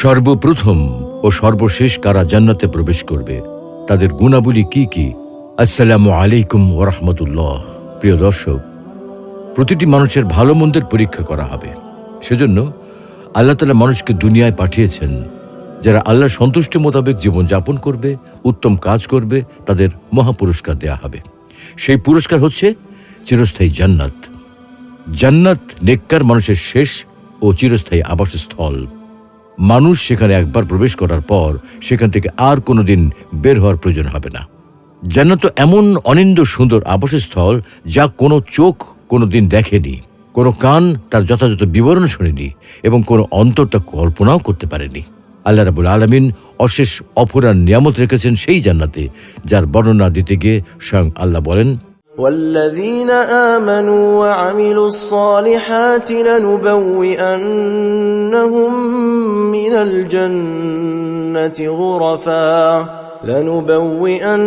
সর্বপ্রথম ও সর্বশেষ কারা জান্নাতে প্রবেশ করবে, তাদের গুণাবলী কি কি? আসসালামু আলাইকুম ওরহমতুল্লাহ প্রিয় দর্শক, প্রতিটি মানুষের ভালো মন্দের পরীক্ষা করা হবে। সেজন্য আল্লাহ তালা মানুষকে দুনিয়ায় পাঠিয়েছেন, যারা আল্লাহ সন্তুষ্টি মোতাবেক জীবনযাপন করবে, উত্তম কাজ করবে, তাদের মহাপুরস্কার দেয়া হবে। সেই পুরস্কার হচ্ছে চিরস্থায়ী জান্নাত। জান্নাত নেককার মানুষের শেষ ও চিরস্থায়ী আবাসস্থল। মানুষ সেখানে একবার প্রবেশ করার পর সেখান থেকে আর কোনোদিন বের হওয়ার প্রয়োজন হবে না। জান্নাত তো এমন অনিন্দ সুন্দর আবাসস্থল যা কোনো চোখ কোনো দিন দেখেনি, কোনো কান তার যথাযথ বিবরণ শোনেনি এবং কোনো অন্তর তা কল্পনাও করতে পারেনি। আল্লাহ রাবুল আলমিন অশেষ অফুরান নিয়ামত রেখেছেন সেই জান্নাতে, যার বর্ণনা দিতে গিয়ে স্বয়ং আল্লাহ বলেন والذين آمنوا وعملوا الصالحات لنبوئنهم من الجنة غرفا. لنبوئنهم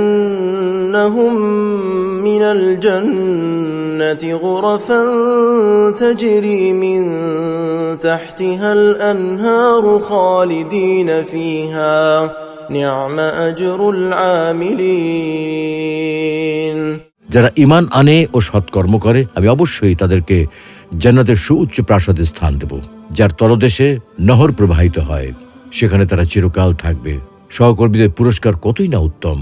من الجنة غرفا تجري من تحتها الأنهار خالدين فيها. نعم أجر العاملين. যারা ইমান আনে ও সৎকর্ম করে, আমি অবশ্যই তাদেরকে জান্নাতের সুউচ্চ প্রাসাদে স্থান দেব, যার তলদেশে নহর প্রবাহিত হয়। সেখানে তারা চিরকাল থাকবে। সহকর্মীদের পুরস্কার কতই না উত্তম।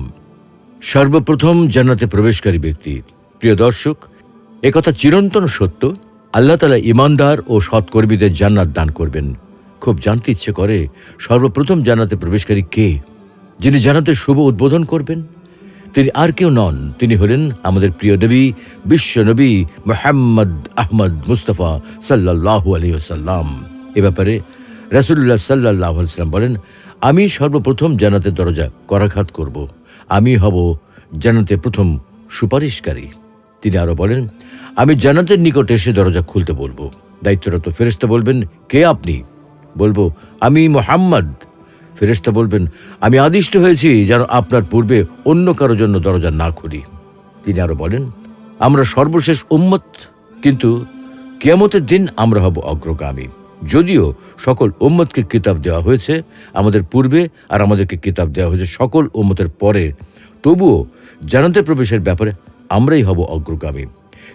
সর্বপ্রথম জান্নাতে প্রবেশকারী ব্যক্তি। প্রিয় দর্শক একথা চিরন্তন সত্য। আল্লাহ তালা ইমানদার ও সৎকর্মীদের জান্নাত দান করবেন। খুব জানতে ইচ্ছে করে সর্বপ্রথম জান্নাতে প্রবেশকারী কে, যিনি জান্নাতের শুভ উদ্বোধন করবেন? তিনি আর কেউ নন। তিনি হলেন আমাদের প্রিয় নবী, বিশ্ব নবী মোহাম্মদ আহমদ মুস্তফা সাল্লাহ আলী সাল্লাম এ ব্যাপারে রাসুল্লাহ সাল্লাহ সাল্লাম বলেন, আমি সর্বপ্রথম জানাতে দরজা করাঘাত করব। আমি হব জানাতে প্রথম সুপারিশকারী। তিনি আরও বলেন, আমি জানাতের নিকট এসে দরজা খুলতে বলব। দায়িত্বরত ফেরেস্তা বলবেন, কে আপনি? বলব, আমি মোহাম্মদ ফেরেস্তা বলবেন, আমি আদিষ্ট হয়েছি যেন আপনার পূর্বে অন্য কারও জন্য দরজা না খুলি। তিনি আরও বলেন, আমরা সর্বশেষ উম্মত, কিন্তু কেয়ামতের দিন আমরা হব অগ্রগামী। যদিও সকল উম্মতকে কিতাব দেওয়া হয়েছে আমাদের পূর্বে আর আমাদেরকে কিতাব দেওয়া হয়েছে সকল উম্মতের পরে, তবুও জানাতে প্রবেশের ব্যাপারে আমরাই হব অগ্রগামী।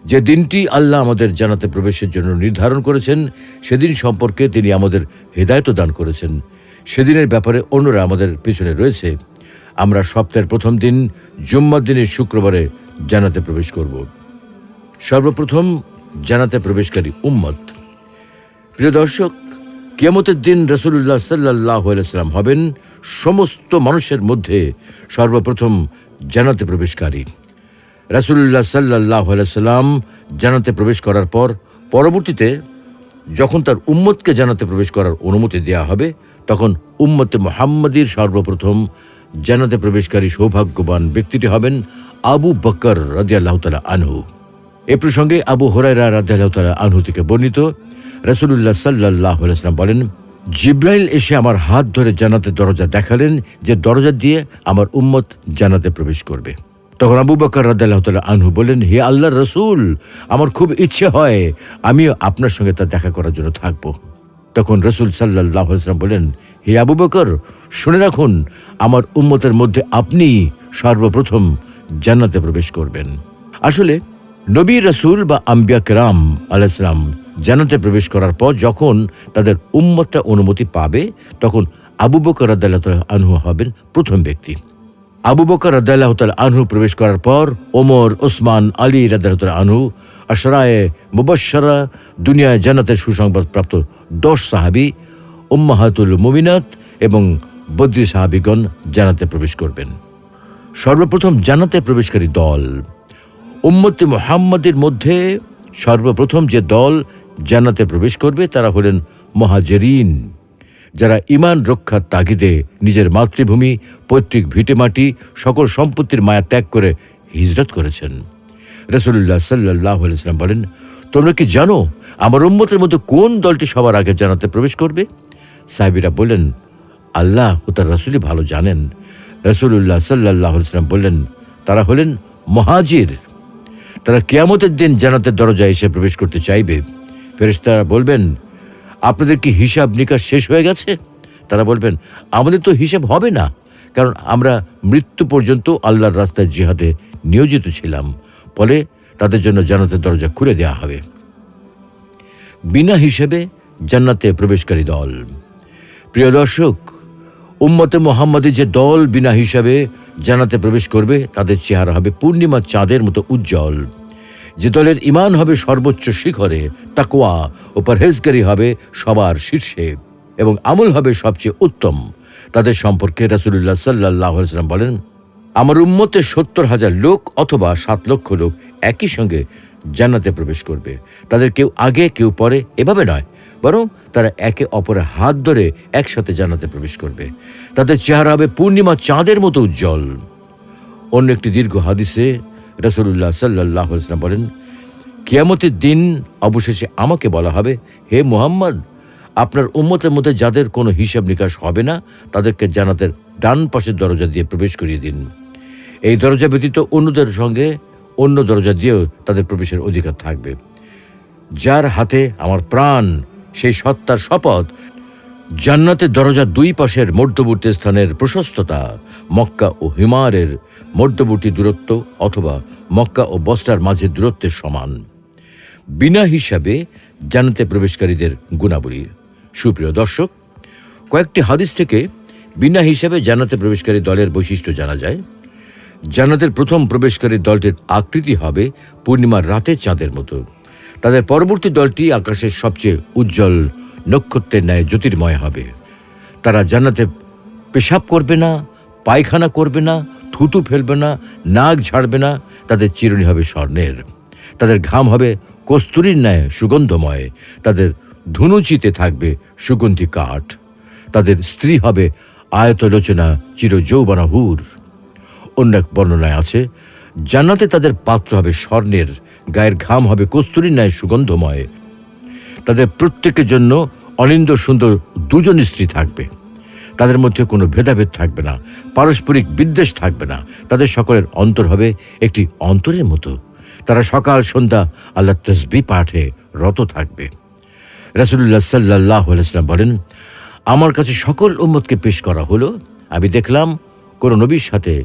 যে দিনটি আল্লাহ আমাদের জানাতে প্রবেশের জন্য নির্ধারণ করেছেন, সেদিন সম্পর্কে তিনি আমাদের হেদায়ত দান করেছেন। সেদিনের ব্যাপারে অন্যরা আমাদের পিছনে রয়েছে। আমরা সপ্তাহের প্রথম দিন, জুম্মার দিনের শুক্রবারে জানাতে প্রবেশ করব। সর্বপ্রথম জানাতে প্রবেশকারী উম্মত। প্রিয় দর্শক, কিয়ামতের দিন রসুল্লাহ সাল্লাহ সাল্লাম হবেন সমস্ত মানুষের মধ্যে সর্বপ্রথম জানাতে প্রবেশকারী। রাসুল্লাহ সাল্লাহ সাল্লাম জানাতে প্রবেশ করার পর, পরবর্তীতে যখন তার উম্মতকে জানাতে প্রবেশ করার অনুমতি দেয়া হবে তখন উম্মতে মোহাম্মদীর সর্বপ্রথম জানাতে প্রবেশকারী সৌভাগ্যবান ব্যক্তিটি হবেন আবু বকর রাজিয়াল্লাহ তালা আনহু। এ প্রসঙ্গে আবু হরাইরা রাজিয়াল্লাহ তালা আনহু থেকে বর্ণিত রসুল্লাহ সাল্লাহ সাল্লাম বলেন, জিব্রাইল এসে আমার হাত ধরে জানাতে দরজা দেখালেন যে দরজা দিয়ে আমার উম্মত জানাতে প্রবেশ করবে। তখন আবু বকর রাদ্দাল্লাহ আনহু বললেন হে আল্লাহ রসুল, আমার খুব ইচ্ছে হয়, আমিও আপনার সঙ্গে তা দেখা করার জন্য থাকব। তখন রসুল সাল্লাহ সাল্লাম বলেন, হে আবু বকর, শুনে রাখুন, আমার উম্মতের মধ্যে আপনি সর্বপ্রথম জান্নাতে প্রবেশ করবেন। আসলে, নবী রসুল বা আম্বিয়া কেরাম আলাইসলাম জান্নাতে প্রবেশ করার পর যখন তাদের উম্মতটা অনুমতি পাবে, তখন আবু বকর রাদ্দাল্লাহ আনহু হবেন প্রথম ব্যক্তি। আবু বকর রাদ্দাল্লাহ আনহু প্রবেশ করার পর ওমর, ওসমান, আলী রাদ্দাহ আনহু আশরায়ে মুবশরা দুনিয়ায় জান্নাতের সুসংবাদ প্রাপ্ত দশ সাহাবি, উম্মাহাতুল মুমিনাত এবং বদ্রি সাহাবিগণ জানাতে প্রবেশ করবেন। সর্বপ্রথম জানাতে প্রবেশকারী দল। উম্মতি মোহাম্মদের মধ্যে সর্বপ্রথম যে দল জানাতে প্রবেশ করবে তারা হলেন মহাজেরিন। যারা ইমান রক্ষার তাগিদে নিজের মাতৃভূমি, পৈতৃক ভিটেমাটি, সকল সম্পত্তির মায়া ত্যাগ করে হিজরত করেছেন। রসুল্লাহ সাল্লাহ আলাইসলাম বলেন, তোমরা কি জানো আমার উম্মতের মধ্যে কোন দলটি সবার আগে জানাতে প্রবেশ করবে? সাহেবিরা বললেন, আল্লাহ ও তার রসুলই ভালো জানেন। রসুল্লাহ সাল্লাহ আলাইসলাম বললেন, তারা হলেন মহাজির। তারা কেয়ামতের দিন জানাতের দরজায় এসে প্রবেশ করতে চাইবে। ফেরেশতারা বলবেন আপনাদের কি হিসাব নিকাশ শেষ হয়ে গেছে? তারা বলবেন, আমাদের তো হিসাব হবে না, কারণ আমরা মৃত্যু পর্যন্ত আল্লাহর রাস্তায় জিহাদে নিয়োজিত ছিলাম। ফলে তাদের জন্য জান্নাতের দরজা খুলে দেওয়া হবে। বিনা হিসেবে জান্নাতে প্রবেশকারী দল। প্রিয় দর্শক, উম্মতে মোহাম্মদী যে দল বিনা হিসাবে জান্নাতে প্রবেশ করবে, তাদের চেহারা হবে পূর্ণিমা চাঁদের মতো উজ্জ্বল। যে দলের ইমান হবে সর্বোচ্চ শিখরে তাকোয়া ও পরহেজগারি হবে সবার শীর্ষে এবং আমল হবে সবচেয়ে উত্তম। তাদের সম্পর্কে রাসুলুল্লাহ সাল্লাহ সাল্লাম বলেন, আমার উম্মতে সত্তর হাজার লোক অথবা সাত লক্ষ লোক একই সঙ্গে জান্নাতে প্রবেশ করবে। তাদের কেউ আগে, কেউ পরে এভাবে নয়, বরং তারা একে অপরের হাত ধরে একসাথে জান্নাতে প্রবেশ করবে। তাদের চেহারা হবে পূর্ণিমা চাঁদের মতো উজ্জ্বল। অন্য একটি দীর্ঘ হাদিসে রাসুল্লাহ সাল্লাহ ইসলাম বলেন, কিয়ামতের দিন অবশেষে আমাকে বলা হবে, হে মুহাম্মদ, আপনার উম্মতের মধ্যে যাদের কোনো হিসাব নিকাশ হবে না, তাদেরকে জানাতের ডান পাশের দরজা দিয়ে প্রবেশ করিয়ে দিন। এই দরজা ব্যতীত অন্যদের সঙ্গে অন্য দরজা দিয়েও তাদের প্রবেশের অধিকার থাকবে। যার হাতে আমার প্রাণ, সেই সত্তার শপথ জান্নাতের দরজা দুই পাশের মধ্যবর্তী স্থানের প্রশস্ততা, মক্কা ও হিমারের মধ্যবর্তী দূরত্ব অথবা মক্কা ও বস্তার মাঝের দূরত্বের সমান। বিনা হিসাবে জান্নাতে প্রবেশকারীদের গুণাবলী। সুপ্রিয় দর্শক, কয়েকটি হাদিস থেকে বিনা হিসাবে জান্নাতে প্রবেশকারী দলের বৈশিষ্ট্য জানা যায়। জান্নাতের প্রথম প্রবেশকারী দলটির আকৃতি হবে পূর্ণিমার রাতে চাঁদের মতো। তাদের পরবর্তী দলটি আকাশের সবচেয়ে উজ্জ্বল নক্ষত্রের ন্যায় জ্যোতির্ময় হবে। তারা জান্নাতে পেশাব করবে না, পায়খানা করবে না, থুতু ফেলবে না, নাক ঝাড়বে না, তাদের চিরুনি হবে স্বর্ণের। তাদের ঘাম হবে কস্তুরীর ন্যায় সুগন্ধময়, তাদের ধুনুচিতে থাকবে সুগন্ধি কাঠ। তাদের স্ত্রী হবে আয়তলোচনা চির যৌবনা হুর অন্য এক বর্ণনায় আছে, জান্নাতে তাদের পাত্র হবে স্বর্ণের, গায়ের ঘাম হবে কস্তুরীর ন্যায় সুগন্ধময় তাদের প্রত্যেকের জন্য অনিন্দ সুন্দর দুজন স্ত্রী থাকবে। তাদের মধ্যে কোনো ভেদাভেদ থাকবে না, পারস্পরিক বিদ্বেষ থাকবে না, তাদের সকলের অন্তর হবে একটি অন্তরের মতো। তারা সকাল, সন্ধ্যা আল্লাহ তসবি পাঠে রত থাকবে। রাসুল্লাহ সাল্লাহ আলাইসাল্লাম বলেন, আমার কাছে সকল উম্মতকে পেশ করা হলো। আমি দেখলাম কোনো নবীর সাথে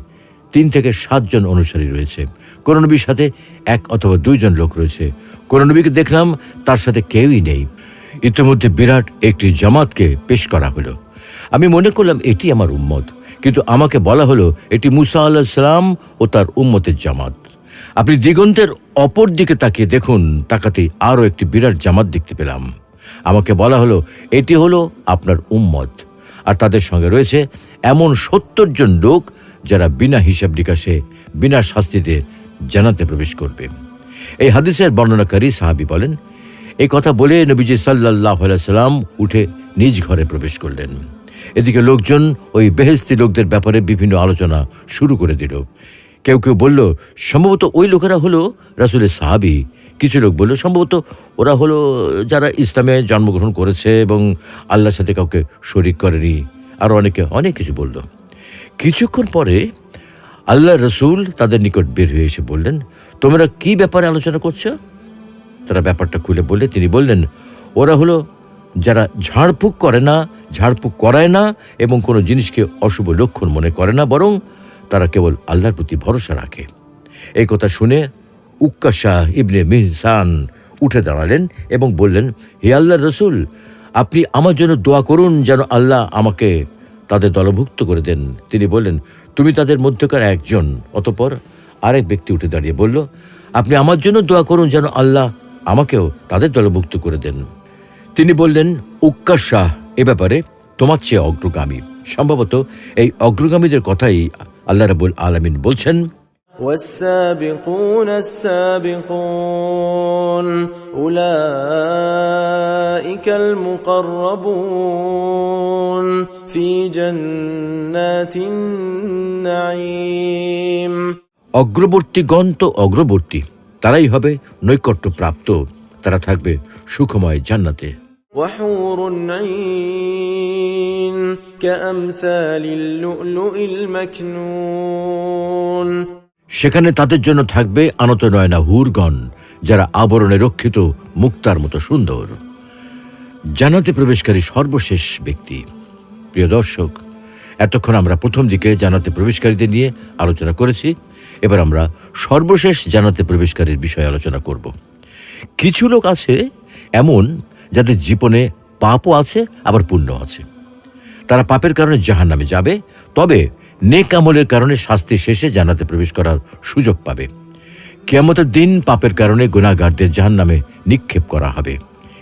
তিন থেকে সাতজন অনুসারী রয়েছে। কোন নবীর সাথে এক অথবা দুইজন লোক রয়েছে। কোন নবীকে দেখলাম, তার সাথে কেউই নেই। ইতিমধ্যে বিরাট একটি জামাতকে পেশ করা হলো। আমি মনে করলাম, এটি আমার উম্মত। কিন্তু আমাকে বলা হলো, এটি মুসা আল্লাহ ও তার উম্মতের জামাত। আপনি দিগন্তের অপর দিকে তাকিয়ে দেখুন, তাকাতেই আরও একটি বিরাট জামাত দেখতে পেলাম। আমাকে বলা হলো, এটি হলো আপনার উম্মত। আর তাদের সঙ্গে রয়েছে এমন সত্তর জন লোক যারা বিনা হিসাব নিকাশে, বিনা শাস্তিতে জানাতে প্রবেশ করবে। এই হাদিসের বর্ণনাকারী সাহাবি বলেন, এই কথা বলে নবীজি সাল্লাহ সাল্লাম উঠে নিজ ঘরে প্রবেশ করলেন। এদিকে লোকজন ওই বেহেস্তি লোকদের ব্যাপারে বিভিন্ন আলোচনা শুরু করে দিল। কেউ কেউ বলল, সম্ভবত ওই লোকেরা হলো রাসুলের সাহাবি। কিছু লোক বলল, সম্ভবত ওরা হলো যারা ইসলামে জন্মগ্রহণ করেছে এবং আল্লাহর সাথে কাউকে শরিক করেনি। আর অনেকে অনেক কিছু বলল। কিছুক্ষণ পরে আল্লাহ রসুল তাদের নিকট বের হয়ে এসে বললেন, তোমরা কি ব্যাপারে আলোচনা করছ? তারা ব্যাপারটা খুলে বললে, তিনি বললেন, ওরা হলো যারা ঝাড়ফুঁক করে না, ঝাড়ফুঁক করায় না এবং কোনো জিনিসকে অশুভ লক্ষণ মনে করে না, বরং তারা কেবল আল্লাহর প্রতি ভরসা রাখে। এই কথা শুনে উক্কা শাহ ইবনে মিহসান উঠে দাঁড়ালেন এবং বললেন, হে আল্লাহ রসুল, আপনি আমার জন্য দোয়া করুন যেন আল্লাহ আমাকে তাদের দলভুক্ত করে দেন। তিনি বললেন, তুমি তাদের মধ্যকার একজন। অতপর আরেক ব্যক্তি উঠে দাঁড়িয়ে বলল, আপনি আমার জন্য দোয়া করুন যেন আল্লাহ আমাকেও তাদের দলভুক্ত করে দেন। তিনি বললেন, উক্কা শাহ, এ ব্যাপারে তোমার চেয়ে অগ্রগামী। সম্ভবত এই অগ্রগামীদের কথাই আল্লাহ রাবুল আলমিন বলছেন। والسابقون السابقون أولئك المقربون في جنات النعيم অগ্রবর্তীগণ তো অগ্রবর্তী তারাই হবে নৈকট্য প্রাপ্ত তারা থাকবে সুখময় জান্নাতে وحور عين كأمثال اللؤلؤ المكنون সেখানে তাদের জন্য থাকবে আনত নয়না হুরগণ, যারা আবরণে রক্ষিত, মুক্তার মতো সুন্দর। জানাতে প্রবেশকারী সর্বশেষ ব্যক্তি। প্রিয় দর্শক, এতক্ষণ আমরা প্রথম দিকে জানাতে প্রবেশকারীদের নিয়ে আলোচনা করেছি। এবার আমরা সর্বশেষ জানাতে প্রবেশকারীর বিষয়ে আলোচনা করব। কিছু লোক আছে এমন যাদের জীবনে পাপও আছে, আবার পুণ্য আছে। তারা পাপের কারণে জাহান নামে যাবে। তবে নেক আমলের কারণে শাস্তি শেষে জানাতে প্রবেশ করার সুযোগ পাবে। কেয়ামতের দিন পাপের কারণে গুণাগারদের জাহান নামে নিক্ষেপ করা হবে।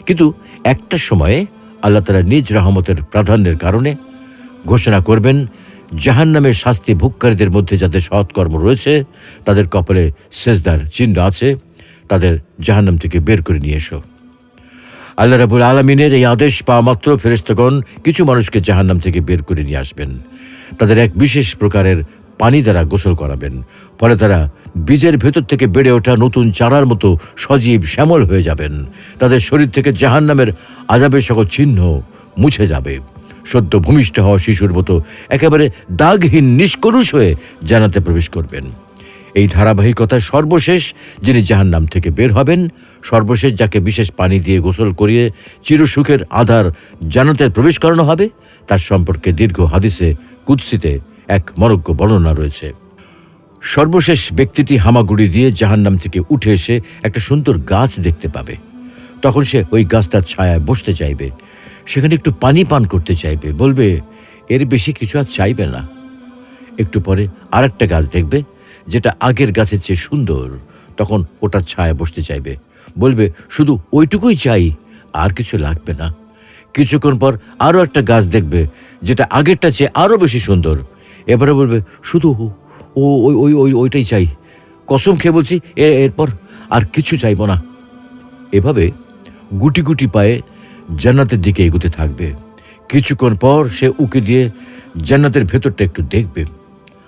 কিন্তু একটা সময়ে আল্লাহ তালা নিজ রহমতের প্রাধান্যের কারণে ঘোষণা করবেন জাহান নামের শাস্তি ভোগকারীদের মধ্যে যাদের সৎকর্ম রয়েছে, তাদের কপালে সেজদার চিহ্ন আছে, তাদের জাহান্নাম থেকে বের করে নিয়ে এসো। আল্লাহ রাবুল আলমিনের এই আদেশ পাওয়া মাত্র ফেরেস্তগণ কিছু মানুষকে জাহান্নাম থেকে বের করে নিয়ে আসবেন। তাদের এক বিশেষ প্রকারের পানি দ্বারা গোসল করাবেন। ফলে তারা বীজের ভেতর থেকে বেড়ে ওঠা নতুন চারার মতো সজীব শ্যামল হয়ে যাবেন। তাদের শরীর থেকে জাহান্নামের আজাবের সকল চিহ্ন মুছে যাবে। সদ্য ভূমিষ্ঠ হওয়া শিশুর মতো একেবারে দাগহীন, নিষ্কলুষ হয়ে জানাতে প্রবেশ করবেন। এই ধারাবাহিকতায় সর্বশেষ যিনি জাহান্নাম থেকে বের হবেন, সর্বশেষ যাকে বিশেষ পানি দিয়ে গোসল করিয়ে চিরসুখের আধার জানাতে প্রবেশ করানো হবে, তার সম্পর্কে দীর্ঘ হাদিসে কুৎসিতে এক মরজ্ঞ বর্ণনা রয়েছে। সর্বশেষ ব্যক্তিটি হামাগুড়ি দিয়ে জাহান্নাম থেকে উঠে এসে একটা সুন্দর গাছ দেখতে পাবে। তখন সে ওই গাছটার ছায়ায় বসতে চাইবে। সেখানে একটু পানি পান করতে চাইবে। বলবে, এর বেশি কিছু আর চাইবে না। একটু পরে আরেকটা গাছ দেখবে, যেটা আগের গাছের চেয়ে সুন্দর। তখন ওটার ছায়া বসতে চাইবে। বলবে, শুধু ওইটুকুই চাই, আর কিছু লাগবে না। কিছুক্ষণ পর আরও একটা গাছ দেখবে, যেটা আগেরটা চেয়ে আরও বেশি সুন্দর। এবারে বলবে, শুধু ও ওই ওই ওই, ওইটাই চাই। কসম খেয়ে বলছি, এ- এরপর আর কিছু চাইব না। এভাবে গুটি গুটি পায়ে জান্নাতের দিকে এগোতে থাকবে। কিছুক্ষণ পর সে উকি দিয়ে জান্নাতের ভেতরটা একটু দেখবে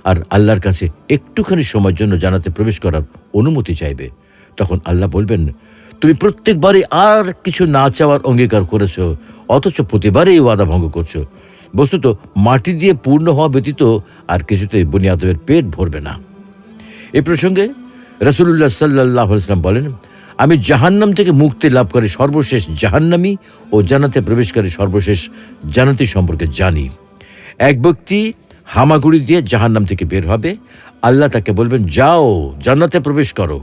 আর আল্লাহর কাছে একটুখানি সময়ের জন্য জানাতে প্রবেশ করার অনুমতি চাইবে। তখন আল্লাহ বলবেন তুমি প্রত্যেকবারই আর কিছু না চাওয়ার অঙ্গীকার করেছ, অথচ প্রতিবারই ওয়াদা ভঙ্গ করছ। বস্তুত, মাটি দিয়ে পূর্ণ হওয়া ব্যতীত আর কিছুতেই বুনিয়াদের পেট ভরবে না। এ প্রসঙ্গে রসুল্লাহ সাল্লাহ ইসলাম বলেন, আমি জাহান্নাম থেকে মুক্তি লাভ করে সর্বশেষ জাহান্নামী ও জানাতে প্রবেশকারী সর্বশেষ জানাতি সম্পর্কে জানি। এক ব্যক্তি হামাগুড়ি দিয়ে জাহান্নাম থেকে বের হবে। আল্লাহ তাকে বলবেন, যাও, জান্নাতে প্রবেশ করো।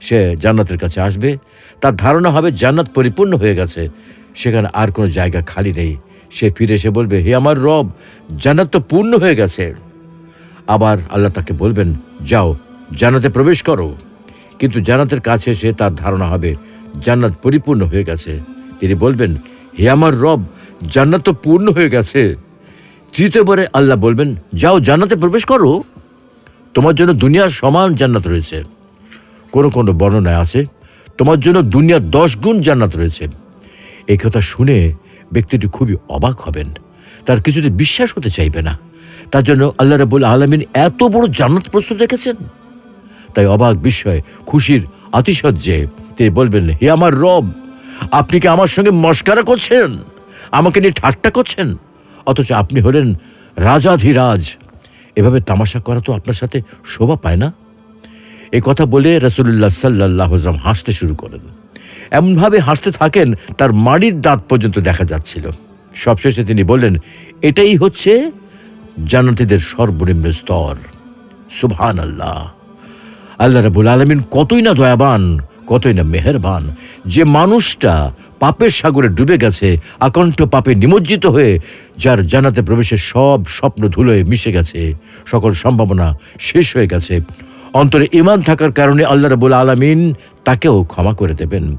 সে জান্নাতের কাছে আসবে। তার ধারণা হবে জান্নাত পরিপূর্ণ হয়ে গেছে। সেখানে আর কোনো জায়গা খালি নেই। সে ফিরে এসে বলবে, হে আমার রব, জান্নাত তো পূর্ণ হয়ে গেছে। আবার আল্লাহ তাকে বলবেন, যাও, জান্নাতে প্রবেশ করো। কিন্তু জান্নাতের কাছে এসে তার ধারণা হবে, জান্নাত পরিপূর্ণ হয়ে গেছে। তিনি বলবেন, হে আমার রব, জান্নাত তো পূর্ণ হয়ে গেছে। তৃতীয়বারে আল্লাহ বলবেন, যাও, জান্নাতে প্রবেশ করো। তোমার জন্য দুনিয়ার সমান জান্নাত রয়েছে। কোনো কোনো বর্ণনায় আছে, তোমার জন্য দুনিয়ার দশ গুণ জান্নাত রয়েছে। এই কথা শুনে ব্যক্তিটি খুবই অবাক হবেন। তার কিছুতে বিশ্বাস হতে চাইবে না। তার জন্য আল্লাহ রাবুল আলমিন এত বড় জান্নাত প্রস্তুত রেখেছেন। তাই অবাক বিস্ময়, খুশির আতিশয্যে তিনি বলবেন, হে আমার রব, আপনি কি আমার সঙ্গে মস্কারা করছেন? আমাকে নিয়ে ঠাট্টা করছেন? অথচ আপনি হলেন রাজাধিরাজ। এভাবে তামাশা করা তো আপনার সাথে শোভা পায় না। এই কথা বলে রসুল্লাহ সাল্লাহ হাসতে শুরু করেন। এমনভাবে হাসতে থাকেন, তার মাড়ির দাঁত পর্যন্ত দেখা যাচ্ছিল। সবশেষে তিনি বললেন, এটাই হচ্ছে জান্নাতীদের সর্বনিম্ন স্তর। সুবহান আল্লাহ আল্লাহ রাবুল আলমিন কতই না দয়াবান, কতই না মেহেরবান। যে মানুষটা পাপের সাগরে ডুবে গেছে, আকণ্ঠ পাপে নিমজ্জিত হয়ে, যার জানাতে প্রবেশের সব স্বপ্ন ধুলোয় মিশে গেছে, সকল সম্ভাবনা শেষ হয়ে গেছে। অন্তরে ইমান থাকার কারণে আল্লাহ রাবুল আলমিন তাকেও ক্ষমা করে দেবেন।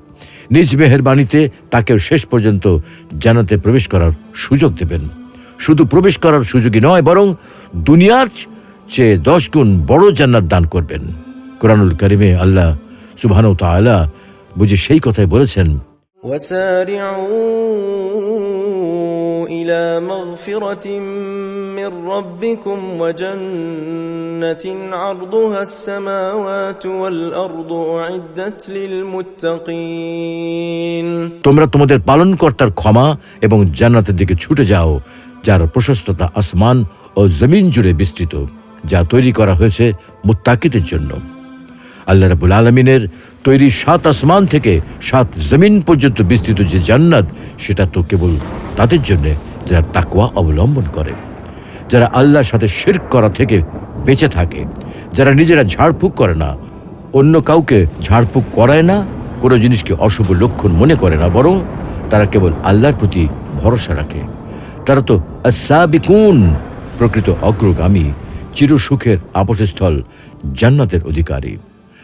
নিজ মেহেরবাণীতে তাকেও শেষ পর্যন্ত জানাতে প্রবেশ করার সুযোগ দেবেন। শুধু প্রবেশ করার সুযোগই নয়, বরং দুনিয়ার চেয়ে দশ গুণ বড় জান্নাত দান করবেন। কোরআনুল করিমে আল্লাহ সুবহান তাআলা বুঝে সেই কথাই বলেছেন وسارعوا إلى مغفرة من ربكم وجنة عرضها السماوات والأرض أعدت للمتقين তোমরা তোমাদের পালনকর্তার ক্ষমা এবং জান্নাতের দিকে ছুটে যাও যার প্রশস্ততা আসমান ও জমিন জুড়ে বিস্তৃত যা তৈরি করা হয়েছে মুত্তাকিদের জন্য আল্লাহ রাবুল আলমিনের তৈরি সাত আসমান থেকে সাত জমিন পর্যন্ত বিস্তৃত যে জান্নাত, সেটা তো কেবল তাদের জন্য যারা তাকওয়া অবলম্বন করে, যারা আল্লাহর সাথে শিরক করা থেকে বেঁচে থাকে, যারা নিজেরা ঝাড়ফুঁক করে না, অন্য কাউকে ঝাড়ফুঁক করায় না, কোনো জিনিসকে অশুভ লক্ষণ মনে করে না, বরং তারা কেবল আল্লাহর প্রতি ভরসা রাখে। তারা তো আসাবিকুন প্রকৃত অগ্রগামী, চিরসুখের আবাসস্থল, জান্নাতের অধিকারী।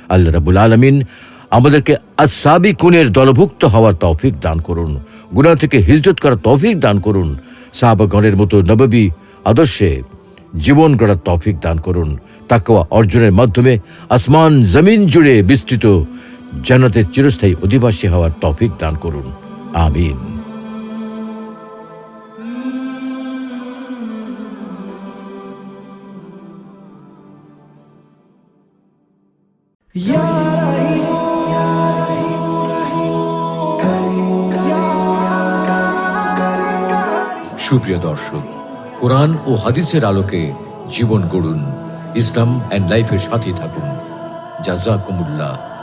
আল্লাহ রাবুল আলমিন আমাদেরকে আসাবি কুনের দলভুক্ত হওয়ার তৌফিক দান করুন। গুনাহ থেকে হিজরত করার তৌফিক দান করুন। সাহাবাগণের মতো নববী আদর্শে জীবন গড়ার তৌফিক দান করুন। তাকওয়া অর্জনের মাধ্যমে আসমান, জমিন জুড়ে বিস্তৃত জান্নাতের চিরস্থায়ী অধিবাসী হওয়ার তৌফিক দান করুন। আমিন। সুপ্রিয় দর্শক কোরআন ও হাদিসের আলোকে জীবন গড়ুন ইসলাম অ্যান্ড লাইফের সাথে থাকুন। জাজাকুমুল্লাহ।